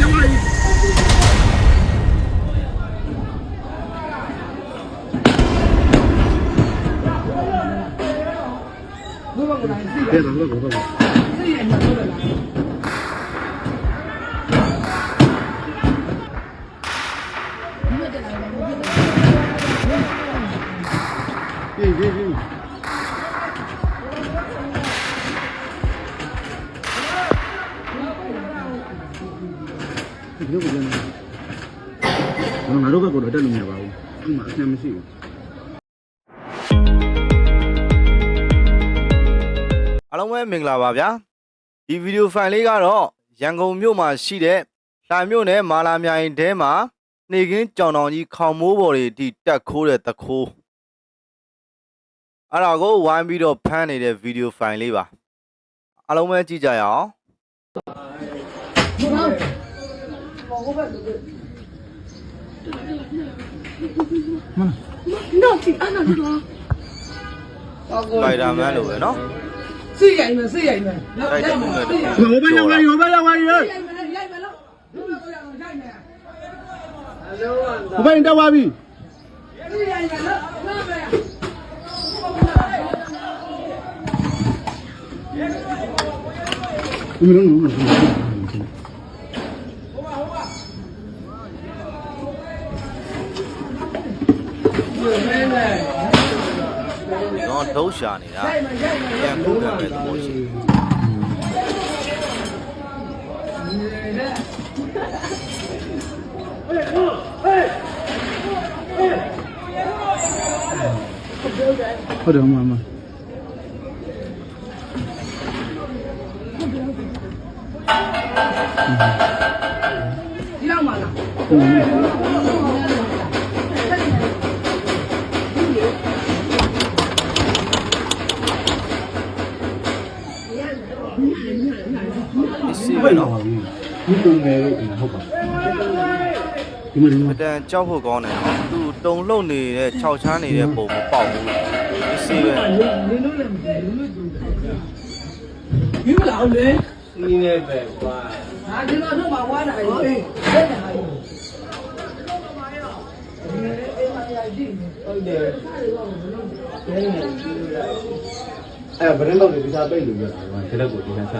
တက်သွားပြီဘုရား ဒီလိုပြန်နေငါတို့ဘက်ကတော့တက်လို့မရပါဘူးအဲ့မှာအဆင်မရှိဘူးအားလုံးပဲမင်္ဂလာပါဗျာဒီဗီဒီယိုဖိုင်လေးကတော့ရန်ကုန်မြို့မှာရှိတဲ့လှိုင်မြို့နယ်မာလာမြိုင်တဲမှာနေကင်းကြောင်တောင်ကြီးခေါင်မိုးပေါ်တွေဒီတက်ခိုးတဲ့တခိုးအဲ့ဒါကိုဝိုင်းပြီးတော့ဖမ်းနေတဲ့ဗီဒီယိုဖိုင်လေးပါအားလုံးပဲကြည့်ကြရအောင် Mana? No, chị ăn là được. Đây là mẹ lửa nó. Suy vậy mà, suy vậy mà. Đây là mọi người. Ngồi bên nhau đây, ngồi bên nhau đây. Ngồi bên đâu qua đi. Mình đang ngủ. တက်သွားပြီသိရမယ်လို့နားမယ်ဒီလိုလုံးလုံးတော့ဒုတ်ရှာနေတာရိုက်မယ်ရိုက်မယ်ပြန်ခုခံတဲ့သဘောရှိတယ်ဟုတ်တယ်မမဒီတော့မှလား ဟုတ်နော်ဒီပုံငယ်လို့ဟုတ်ပါဒီမှာဒီမှာအတန်ကြောက်ဖို့ကောင်းတယ်သူတုံလှုပ်နေတဲ့၆ချမ်းနေတဲ့ပုံမပေါက်ဘူးအစီပဲနင်တို့လည်းလူလူတူတယ်ဒီမလားလေနင်းနေပဲကွာဟာကျွန်တော်တို့မှာဝါတာလေအေးဆက်တယ်ဟာဟုတ်တယ်ဘယ်လိုလဲ အဲ့ဗရင်တော့ဒီစားပိတ်လို့ရတာကွာဒီလက်ကိုဒီစားချ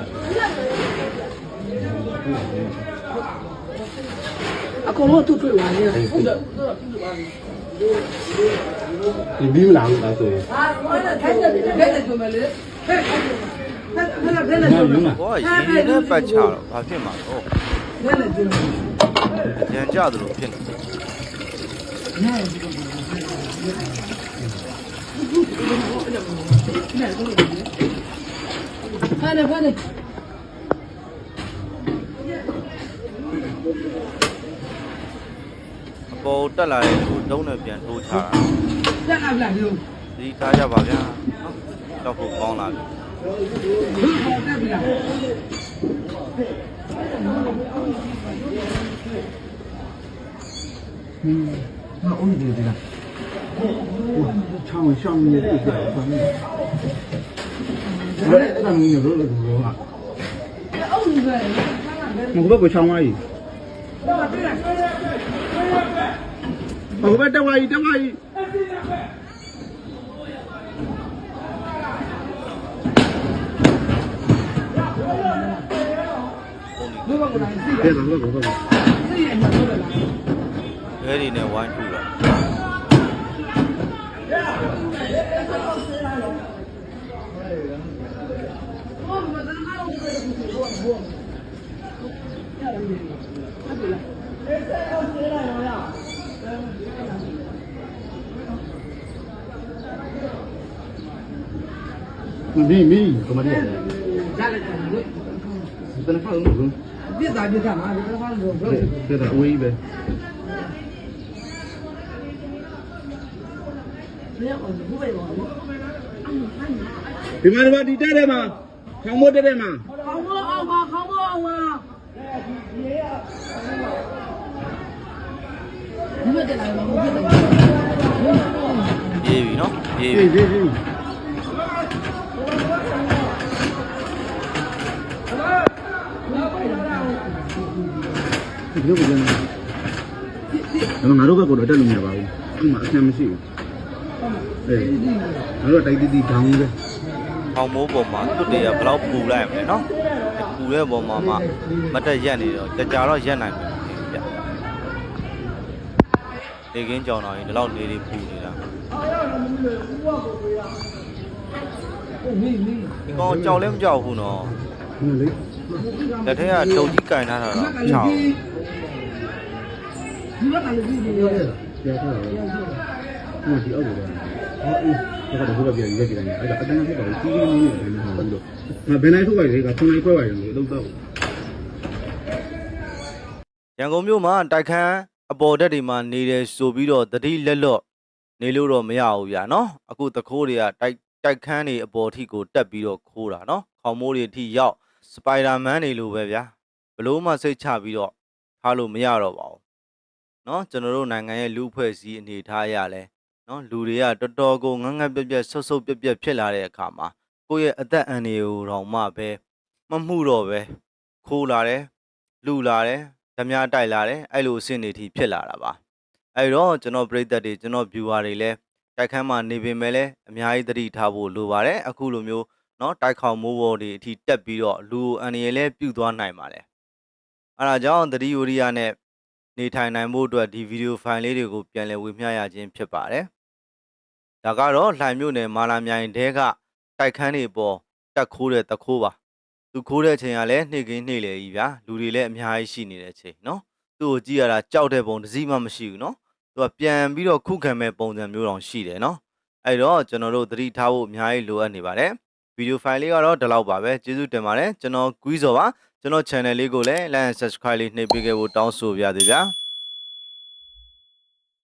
အကုန်လုံးတူတွေ့လာနေဟုတ်တယ်ဒီပြီးမလားလို့ဒါဆိုရင်ဟာဝါတာထိုက်တယ်ထိုက်တယ်ဆိုမယ်လေဟဲ့ဟဲ့ဟဲ့ဟဲ့ဟဲ့မဆိုယုံမယ်လားဘောကရင်းနဲ့ပတ်ချတော့ဘာဖြစ်မှာတော့ဟဲ့လည်းပြောရန်ကြသလိုဖြစ်နေတယ်ဖာနေဖာ နေအပေါ်တက်လာတဲ့လူကိုတုံးနဲ့ပြန်ထိုးချတာတက်လာပြီလို့ဒီထားကြပါဗျာနော်ကြောက်ဖို့ကောင်းလာပြီဘူးပေါ်တက်ပြီလားဟာအိုးဒီဒီလားချောင်းရှောင်းနေတယ်ပြောပါမယ် ဘယ်အဲ့ဒါမျိုးလို့လို့လို့ဟာအုပ်ကြီးပဲဘယ်ဘက်ကိုချောင်းသွားပြီတော့တွေ့လားဟိုဘက်တက်သွားပြီတက်သွားပြီဘုရားကလည်းသိရတဲ့တော့တော့တော့သိရမှာလို့လား ခဲတွေနဲ့ဝိုင်းထူတာ မင်းမင်းကမရီးရလိုက်တယ်လို့တနဖာလို့လို့ပြစ်တာပြစ်တာမှာဒီတော့ဘာလို့ပြောတဲ့တဲ့အဝေးပဲလဲအောင်ဘုရားရောဒီမှာဒီမှာဒီတက်တယ်မှာခေါင်းမိုးတက်တယ်မှာ ခေါင်းမအောင်ပါခေါင်းမအောင်ပါဒီမဲ့ တယ်လာမဟုတ်တယ်ပြေးပြီနော်ပြေးပြီပြေးပြေးပြေးဟဒီလိုပြန်တော့ငါတို့ဘက်ကတော့တက်လို့မရပါဘူးဒီမှာအဆင်မရှိဘူးအေးငါတို့တိုက်တီးတီးဒေါင်းပဲခေါင်းမိုးပေါ်မှာတွတ်တွေကဘယ်တော့ပူလိုက်မလဲနော်ပူတဲ့ပေါ်မှာမှမတက်ရက်နေတော့ကြာကြာတော့ရက်နိုင်မှာဗျ နေကင်းကြောင်တော်ရင်ဒီလောက်နေနေပူနေတာဟုတ်မင်းမင်းဒီကောင်ကြောက်လဲမကြောက်ဘူးနော်ဟုတ်လေလက်ထက်ကတုတ်ကြီးကင်ထားတာတော့ကြောက်ဒီဘက်ကလည်းဒီလိုပြောထားတယ်ဟိုဒီအောက်ကတော့အော်အေးဒါကတော့ဘုရားပြန်ရွေးကြည့်တယ်အဲ့ဒါအတန်းဖြစ်ပါဘူးကြီးကြီးလေးလေးမဟုတ်ဘူးတော့ငါဘယ်နိုင်ထုတ်ပါလေကခုနိုင်ခွဲပါရင်လို့တော့တော့ရန်ကုန်မြို့မှာတိုက်ခန်း အပေါ်တက်တွေမှာနေတယ်ဆိုပြီးတော့တတိလက်လော့နေလို့တော့မရဘူးဗျာနော်အခုတခိုးတွေကတိုက်တိုက်ခန်းတွေအပေါ်ထိကိုတက်ပြီးတော့ခိုးတာနော်ခေါင်းမိုးတွေအထိရောက်စပိုင်ဒါမန်တွေလိုပဲဗျာဘလို့မှစိတ်ချပြီးတော့ထားလို့မရတော့ပါဘူးနော်ကျွန်တော်တို့နိုင်ငံရဲ့လူအဖွဲ့အစည်းအနေထားရလဲနော်လူတွေကတော်တော်ကိုငငတ်ပြက်ပြက်ဆုတ်ဆုတ်ပြက်ပြက်ဖြစ်လာတဲ့အခါမှာကိုယ့်ရဲ့အသက်အန္တရာယ်ကိုတော့မှပဲမမှုတော့ပဲခိုးလာတယ်လူလာတယ် ဓမြတိုက်လာတယ်အဲ့လိုအဆင့်တွေထိဖြစ်လာတာပါအဲ့တော့ကျွန်တော်ပရိသတ်တွေကျွန်တော် viewer တွေလည်းတိုက်ခန်းမှာနေပေမဲ့လည်းအများကြီးသတိထားဖို့လိုပါတယ်အခုလိုမျိုးเนาะတိုက်ခေါင်မိုးပေါ်တွေအထိတက်ပြီးတော့လူအန်ရည်လည်းပြုတ်သွားနိုင်ပါတယ်အဲ့ဒါကြောင့်သတိဝရိယနဲ့နေထိုင်နိုင်ဖို့အတွက်ဒီဗီဒီယိုဖိုင်လေးတွေကိုပြန်လည်ဝေမျှရခြင်းဖြစ်ပါတယ်ဒါကတော့လှိုင်မြို့နယ်မာလာမြိုင်တဲကတိုက်ခန်းတွေပေါ်တက်ခိုးတဲ့တခိုးပါ သူခိုးတဲ့အချိန်ကလည်းနှိမ့်ခင်းနှိမ့်လေကြီးဗျာလူတွေလည်းအများကြီးရှိနေတဲ့အချိန်နော်သူ့ကိုကြည့်ရတာကြောက်တဲ့ပုံတစ်စီးမှမရှိဘူးနော်သူကပြန်ပြီးတော့ခုခံမဲ့ပုံစံမျိုးတောင်ရှိတယ်နော်အဲ့တော့ကျွန်တော်တို့သတိထားဖို့အများကြီးလိုအပ်နေပါတယ်ဗီဒီယိုဖိုင်လေးကတော့ဒီလောက်ပါပဲကျေးဇူးတင်ပါတယ်ကျွန်တော်ကွီးစော်ပါကျွန်တော် channel လေးကိုလည်း like and subscribe လေးနှိပ်ပေးခဲ့ဖို့တောင်းဆိုပါရစေဗျာ